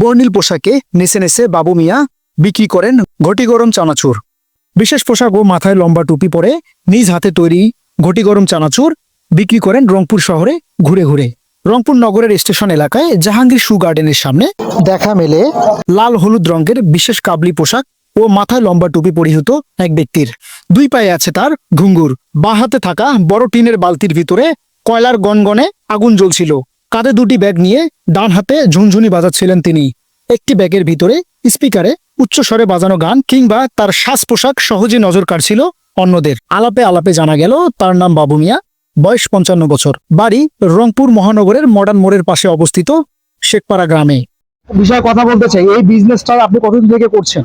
বর্ণিল পোশাকে নেচে নেচে বাবু মিয়া বিক্রি করেন ঘটি গরম চানাচুর। বিশেষ পোশাক ও মাথায় লম্বা টুপি পরে নিজ হাতে তৈরি ঘটি গরম চানাচুর বিক্রি করেন রংপুর শহরে ঘুরে ঘুরে। রংপুর নগরের স্টেশন এলাকায় জাহাঙ্গীর শু গার্ডেনের সামনে দেখা মেলে লাল হলুদ রঙের বিশেষ কাবলি পোশাক ও মাথায় লম্বা টুপি পরিহিত এক ব্যক্তির। দুই পায়ে আছে তার ঘুঙ্গুর। বাঁ হাতে থাকা বড় টিনের বালতির ভিতরে কয়লার গনগনে আগুন জ্বলছিল। কাঁধে দুটি ব্যাগ নিয়ে ডান হাতে ঝুনঝুনি বাজাচ্ছিলেন তিনি। একটি ব্যাগের ভিতরে স্পিকারে উচ্চস্বরে বাজানো গান কিংবা তার শ্বাস পোশাক সহজে নজর কাড়ছিল অন্যদের। আলাপে আলাপে জানা গেল তার নাম বাবু মিয়া বয়স পঞ্চান্ন বছর। বাড়ি রংপুর মহানগরের মডার্ন মোড়ের পাশে অবস্থিত শেখপাড়া গ্রামে। বিষয়ে কথা বলতে চাই এই বিজনেসটা আপনি কতদিন থেকে করছেন?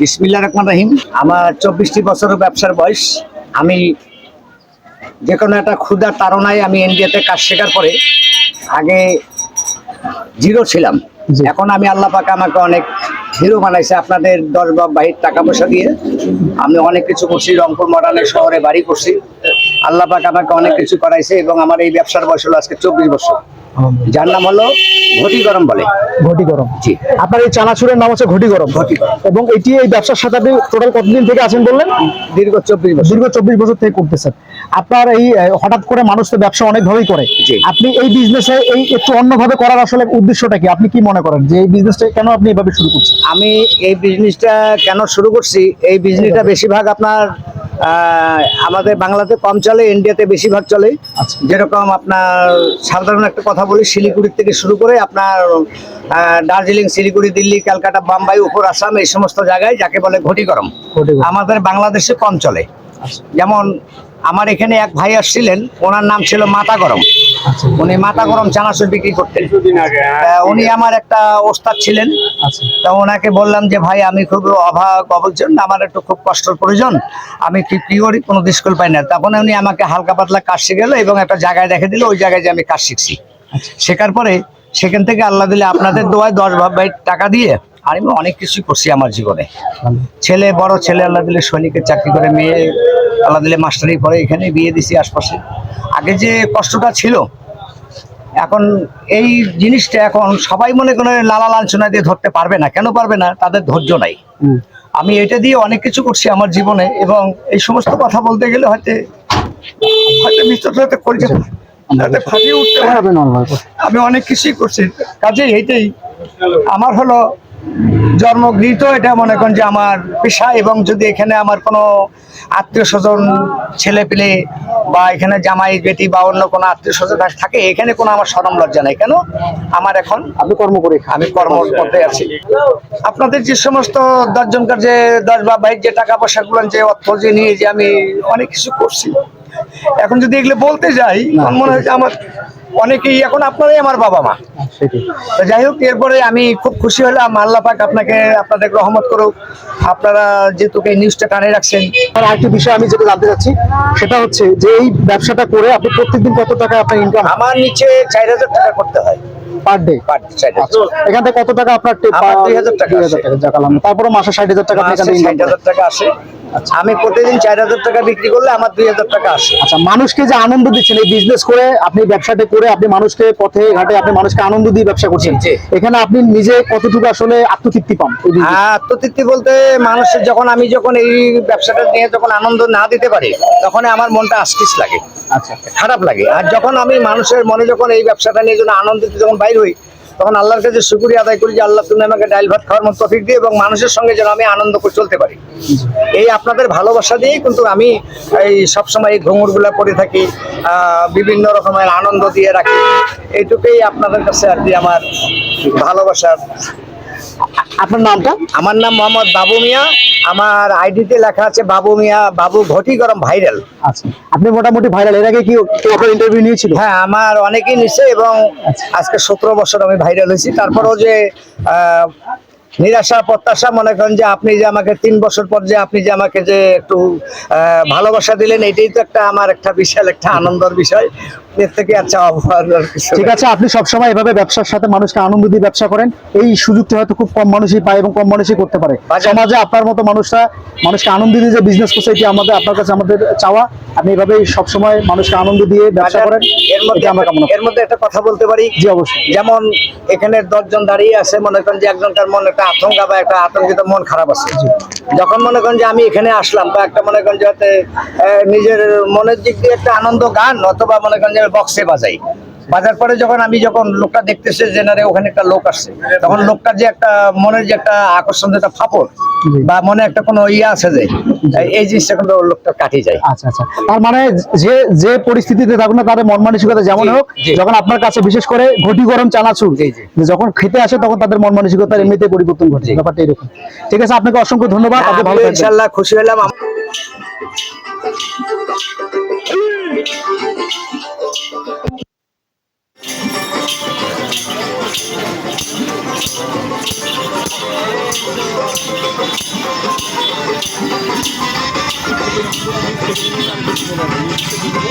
বিসমিল্লা রহমান রাহিম। আমার চব্বিশটি বছরের ব্যবসার বয়স। আমি যে কোনো একটা ক্ষুদার তাড়নায় আমি ইন্ডিয়াতে কাজ শেখার পরে আগে জিরো ছিলাম। এখন আমি আল্লাহ পাক আমাকে অনেক হিরো বানাইছে আপনাদের দশ বা বাহির টাকা পয়সা দিয়ে। আমি অনেক কিছু করছি রংপুর মডার্নের শহরে বাড়ি করছি। আল্লাহ পাক আমাকে অনেক কিছু করাইছে এবং আমার এই ব্যবসার বয়স হলো আজকে চব্বিশ বছর। যার নাম হলো ঘটি গরম বলে। ঘটি গরম। জি। আপনার এই চানাচুরের নাম হচ্ছে ঘটি গরম। ঘটি এবং এটি এই ব্যবসার সাথে আপনি টোটাল কতদিন থেকে আছেন বললেন? দীর্ঘ চব্বিশ বছর। দীর্ঘ চব্বিশ বছর থেকে করতেছেন। আপনার এই হঠাৎ করে মানুষ তো ব্যবসা অনেকভাবেই করে। আপনি এই বিজনেসে এই একটু অন্যভাবে করার আসলে উদ্দেশ্যটা কি? আপনি কি মনে করেন যে এই বিজনেসটা কেন আপনি এভাবে শুরু করছেন? আমি এই বিজনেসটা কেন শুরু করছি? এই বিজনেসটা বেশিরভাগ আপনার আমাদের বাংলাতে কম চলে ইন্ডিয়াতে বেশিরভাগ চলে। আচ্ছা। যেরকম আপনার সাধারণ একটা কথা বলি শিলিগুড়ি থেকে শুরু করে আপনার দার্জিলিং শিলিগুড়ি দিল্লি ক্যালকাটা বাম্বাই উপর আসাম এই সমস্ত জায়গায় যাকে বলে ঘটি গরম আমাদের বাংলাদেশে কম চলে। যেমন আমার এখানে এক ভাই আসছিলেন ওনার নাম ছিল মাতা গরম। আচ্ছা। উনি মাতা গরম চানাচুর বিক্রি করতেন। উনি আমার একটা ওস্তাদ ছিলেন। আচ্ছা। তা ওনাকে বললাম যে ভাই আমি খুব অভাব অবজন আমার একটু খুব কষ্টের প্রয়োজন। আমি কি কি করি কোনো স্কুল পাই না। তখন উনি আমাকে হালকা পাতলা কাজ শিখেল এবং একটা জায়গায় দেখে দিল ওই জায়গায় যে আমি কাজ শিখছি। শেখার পরে সেখান থেকে আল্লাহ দিলে আপনাদের দোয়ায় দশ ভাব ভাই টাকা দিয়ে আর আমি অনেক কিছু করছি আমার জীবনে। ছেলে বড় ছেলে আল্লাহ দিলে সৈনিকের চাকরি করে মেয়ে আল্লাহ দিলে মাস্টারি পরে এখানে বিয়ে দিছি আশপাশে। আগে যে কষ্টটা ছিল এখন এই জিনিসটা এখন সবাই মনে করে লালা লাঞ্ছনা দিয়ে ধরতে পারবে না। কেন পারবে না? তাদের ধৈর্য নাই। আমি এটা দিয়ে অনেক কিছু করছি আমার জীবনে এবং এই সমস্ত কথা বলতে গেলে হয়তো হয়তো ফাটিয়ে উঠতে। আমি অনেক কিছুই করছি। কাজে এইটাই। আমার হলো জন্মগৃহীত এটা মনে করেন যে আমার পেশা এবং যদি এখানে আমার কোনো আত্মীয় স্বজন ছেলে পেলে বা এখানে জামাই বেটি বা অন্য কোনো আত্মীয় স্বজন থাকে এখানে কোনো আমার সরম লজ্জা নাই। কেন? আমার এখন আমি কর্ম করি আমি কর্মর মধ্যে আছি। আপনাদের যে সমস্ত দশজনকার যে দশ বা বাইক যে টাকা পয়সা গুলো যে অর্থ যে নিয়ে যে আমি অনেক কিছু করছি এখন যদি এগুলো বলতে যাই আমার মনে হয় যে আমার অনেকেই এখন আপনারাই আমার বাবা মা। যাই হোক এরপরে আমি খুব খুশি হলাম আল্লাহ পাক আপনাকে আপনাদের রহমত করুক। আপনারা যেহেতু এই নিউজটা কানে রাখছেন। আর আরেকটি বিষয় আমি যেটা জানতে চাচ্ছি সেটা হচ্ছে যে এই ব্যবসাটা করে আপনি প্রত্যেকদিন কত টাকা আপনার ইনকাম আমার নিচে চার হাজার টাকা করতে হয়। পার ডে পার চার আচ্ছা। এখান থেকে কত টাকা আপনার পা- 2000 টাকা 2000 টাকা তারপরে মাসে ষাট হাজার টাকা আপনি ষাট হাজার টাকা আসে। আমি প্রতিদিন চার হাজার টাকা বিক্রি করলে আমার দুই হাজার টাকা আসে। আচ্ছা মানুষকে যে আনন্দ দিচ্ছেন এই বিজনেস করে আপনি ব্যবসাটা করে আপনি মানুষকে পথে ঘাটে আপনি মানুষকে আনন্দ দিয়ে ব্যবসা করছেন। এখানে আপনি নিজে কতটুকু আসলে আত্মতৃপ্তি পান business? আত্মতৃপ্তি বলতে মানুষের যখন আমি যখন এই ব্যবসাটা নিয়ে যখন আনন্দ না দিতে পারি তখন আমার মনটা আস্কিস লাগে আচ্ছা। খারাপ লাগে। আর যখন আমি মানুষের মনে যখন এই ব্যবসাটা নিয়ে যখন আনন্দিত যখন বাইর হই তখন আল্লাহর কাছে শুক্রিয়া আদায় করি যে আল্লাহ তুমি আমাকে ডাইল ভাত খাওয়ার মতো তফিক দিয়ে এবং মানুষের সঙ্গে যেন আমি আনন্দ করে চলতে পারি। এই আপনাদের ভালোবাসা দিয়েই কিন্তু আমি এই সবসময় এই ঘুঙুরগুলা পরে থাকি বিভিন্ন রকমের আনন্দ দিয়ে রাখি। এইটুকুই আপনাদের কাছে আর কি আমার ভালোবাসার আপনার নামটা? আমার নাম মোহাম্মদ বাবু মিয়া। আমার আইডিতে লেখা আছে বাবু মিয়া বাবু ঘটি গরম ভাইরাল। আচ্ছা। আপনি মোটামুটি ভাইরাল এর আগে কি কেউ আপনার ইন্টারভিউ নিয়েছিল? হ্যাঁ আমার অনেকেই নিছে এবং আজকে সতেরো বছর আমি ভাইরাল হয়েছি। তারপরও যে নিরাশা প্রত্যাশা মনে করেন যে আপনি যে আমাকে তিন বছর পর যে আপনি যে আমাকে যে একটু ভালোবাসা দিলেন এটাই তো একটা আমার একটা বিশাল একটা আনন্দের বিষয়। এর থেকে আচ্ছা ঠিক আছে আপনি সবসময় এভাবে ব্যবসার সাথে মানুষকে আনন্দ দিয়ে ব্যবসা করেন। এই সুযোগটা হয়তো খুব কম মানুষই পায় এবং কম মানুষই করতে পারে। সমাজে আপনার মতো মানুষরা মানুষকে আনন্দ দিয়ে যে বিজনেস করছে এটি আমাদের আপনার কাছে আমাদের চাওয়া। আপনি এভাবেই সবসময় মানুষকে আনন্দ দিয়ে ব্যবসা করেন। এর মধ্যে আমরা কামনা এর মধ্যে একটা কথা বলতে পারি। জি অবশ্যই। যেমন এখানে দশজন দাঁড়িয়ে আছে মনে করেন যে একজনকার মন একটা আতঙ্কা বা একটা আতঙ্কিত মন খারাপ আছে। যখন মনে করেন যে আমি এখানে আসলাম বা একটা মনে করেন যাতে নিজের মনের দিক দিয়ে একটা আনন্দ গান অথবা মনে করেন যে বক্সে বাজাই। বাজার পরে যখন আমি যখন লোকটা দেখতেছে যে না রে ওখানে একটা লোক আসছে তখন লোকটার যে একটা মনের যে একটা আকর্ষণ যে একটা ফাপড় বা মনে একটা কোনো ইয়ে আছে যে এই জিনিসটা কিন্তু লোকটা কাটিয়ে যায়। আচ্ছা আচ্ছা। তার মানে যে যে পরিস্থিতিতে থাকুক না তাদের মন মানসিকতা যেমন হোক যখন আপনার কাছে বিশেষ করে ঘটি গরম চানাচুর যখন খেতে আসে তখন তাদের মন মানসিকতার এমনিতে পরিবর্তন ঘটে ব্যাপারটা এরকম। ঠিক আছে আপনাকে অসংখ্য ধন্যবাদ আপনি ভালো আমিও ইনশাল্লাহ খুশি হলাম। Bunlar